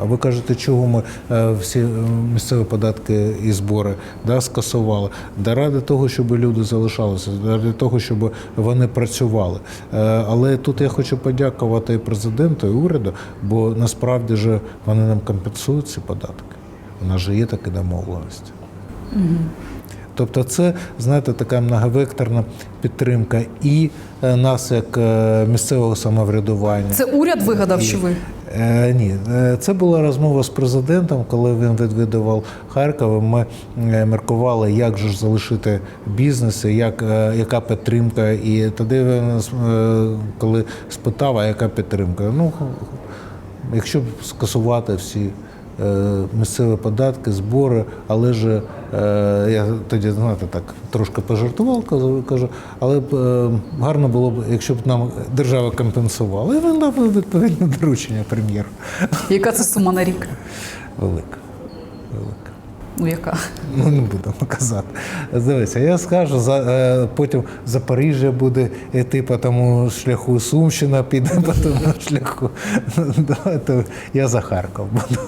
А ви кажете, чого ми е, всі е, місцеві податки і збори да, скасували? Да ради того, щоб люди залишалися, ради того, щоб вони працювали. Е, Але тут я хочу подякувати і президенту, і уряду, бо насправді ж вони нам компенсують ці податки. У нас же є такі домовленості. Тобто, це знаєте, така многовекторна підтримка і нас як місцевого самоврядування. Це уряд вигадав, чи ви? Е, ні, Е, це була розмова з президентом, коли він відвідував Харків. Ми е, міркували, як же ж залишити бізнес, як, яка підтримка. І тоді він коли спитав, а яка підтримка? Ну, якщо скасувати всі місцеві податки, збори, але ж е, я тоді знаєте, так трошки пожартував, кажу, але б е, гарно було б, якщо б нам держава компенсувала. І він дав відповідне доручення прем'єру. Яка це сума на рік? Велика. Велика. Ну яка? Ну, не будемо казати. Дивися, я скажу, за, е, потім Запоріжжя буде йти по тому шляху, Сумщина піде по тому шляху. Давайте я за Харків буду.